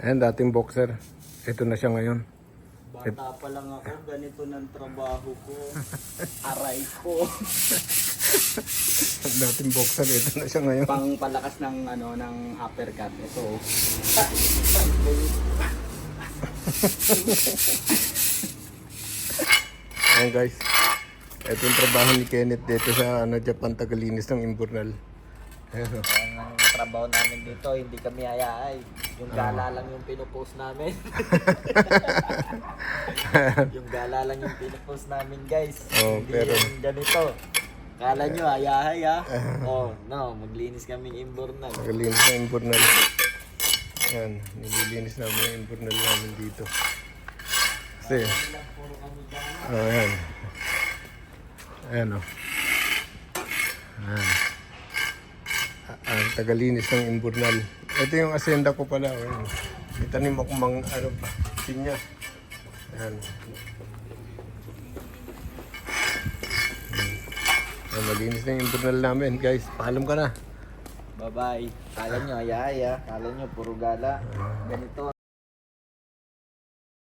Ayan, dating boxer. Ito na siya ngayon. Bata pa lang ako, ganito ng trabaho ko. Aray ko. dating boxer, ito na siya ngayon. Pang palakas ng ano ng uppercut. Ito. oh. Ayan guys. Ito yung trabaho ni Kenneth dito sa ano, Japan, tagalinis ng Imburnal. Ayan oh. ang trabaho namin dito, hindi kami hayay. Yung gala lang yung pinupost namin. yung gala lang yung pinupost namin guys. Oh, hindi pero- yung ganito. Kala nyo hayahay ha? oh, no, maglinis kaming imburnal. Tagalinis ng Imburnal. Ayan, nililinis namin yung Imburnal namin dito. Kasi, oh, ayan. Ayan o. Ayan. Tagalinis ng Imburnal. Ito yung asenda ko pala. oh, Ayan. May tanim ako mang ano pa. Pinya. Ayan. Ayan, malinis na yung Imburnal namin guys. Paalam ka na. Bye-bye. Kala nyo hayay ha? Kala nyo puro gala. Ganito